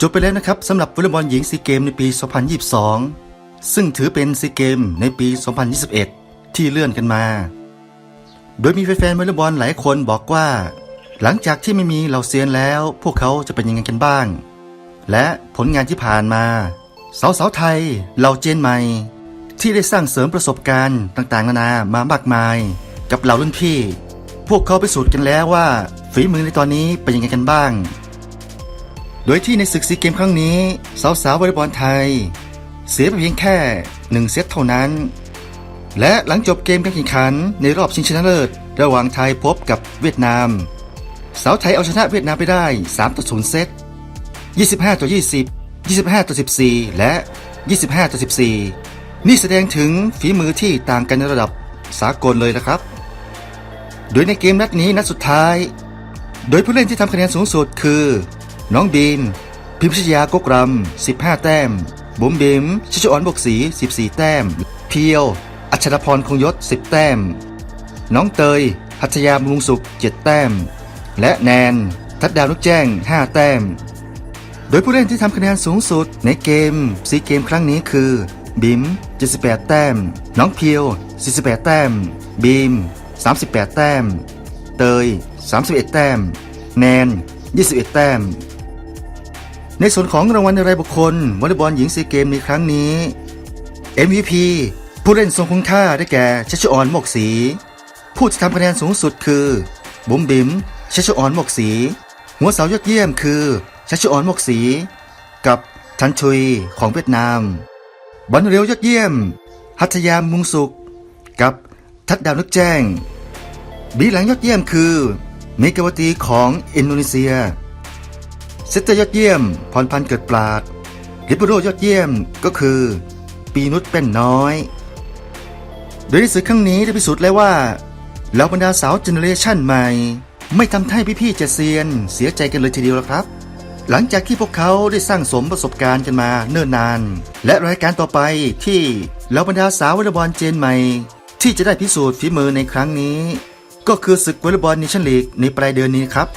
จบไปแล้วนะครับสำหรับวอลเลย์บอลหญิงซีเกมในปี 2022 ซึ่งถือเป็นซีเกมในปี 2021 ที่เลื่อนกันมา โดยมีแฟนๆวอลเลย์บอลหลายคนบอกว่า หลังจากที่ไม่มีเหล่าเซียนแล้ว พวกเขาจะเป็นยังไงกันบ้าง และผลงานที่ผ่านมา สาวๆไทยเหล่าเจนใหม่ ที่ได้สร้างเสริมประสบการณ์ต่างๆนานามามากมาย กับเหล่ารุ่นพี่ พวกเขาไปสูตรกันแล้วว่าฝีมือในตอนนี้เป็นยังไงกันบ้าง โดยที่ในศึกซีเกมครั้งนี้ สาวๆวอลเลย์บอลไทย เสียไปเพียงแค่หนึ่งเซตเท่านั้น และหลังจบเกมการแข่งขันในรอบชิงชนะเลิศ ระหว่างไทยพบกับเวียดนาม สาวไทยเอาชนะเวียดนามไปได้3ต่อ0เซต 25 ต่อ 20 25 ต่อ 14 และ 25 ต่อ 14 นี่แสดงถึงฝีมือที่ต่างกันในระดับสากลเลยนะครับ โดยในเกมนัดนี้นัดสุดท้าย โดยผู้เล่นที่ทำคะแนนสูงสุดคือ น้องบีม พิมพิชยากกรำ15 แต้ม บุ๋มบิมชิชออนบกสี 14 แต้ม เพียว อัชรพรคงยศ 10 แต้ม น้องเตยหัตยาบำรุงสุข 7 แต้ม และแนน ทัดดาวนุกแจ้ง 5 แต้ม โดยผู้เล่นที่ทำคะแนนสูงสุดในเกมซีเกมครั้งนี้คือ บิม 78 แต้ม น้องเพียว 48 แต้ม บีม 38 แต้ม เตย 31 แต้ม แนน 21 แต้ม ในส่วนของรางวัลในรายบุคคลวอลเลย์บอลหญิงซีเกมในครั้งนี้ MVP ผู้เล่นทรงคุณค่าได้แก่ชัชออนหมกสี ผู้ที่ทำคะแนนสูงสุดคือ บุ๋มบิ๋มชัชออนหมกสี หัวเสายอดเยี่ยมคือชัชออนหมกสี กับทันชุยของเวียดนามบอลเร็วยอดเยี่ยม หัตยามมุงสุข กับทัดดาวนึกแจ้ง บีหลังยอดเยี่ยมคือ เมกาวตีของอินโดนีเซีย เซตเตอร์ยอดเยี่ยม พรพันธ์เกิดปราดลิเบโรยอดเยี่ยมก็คือ ปีนุชเป็นน้อย โดยในศึกครั้งนี้ได้พิสูจน์แล้วว่าเหล่าบรรดาสาวเจเนเรชันใหม่ ไม่ทำให้พี่ๆเจเซียน เสียใจกันเลยทีเดียวละครับ หลังจากที่พวกเขาได้สร้างสมประสบการณ์กันมาเนิ่นนาน และรายการต่อไปที่เหล่าบรรดาสาววอลเลย์บอลเจนใหม่ ที่จะได้พิสูจน์ฝีมือในครั้งนี้ ก็คือศึกวอลเลย์บอลเนชั่นลีกในปลายเดือนนี้ครับ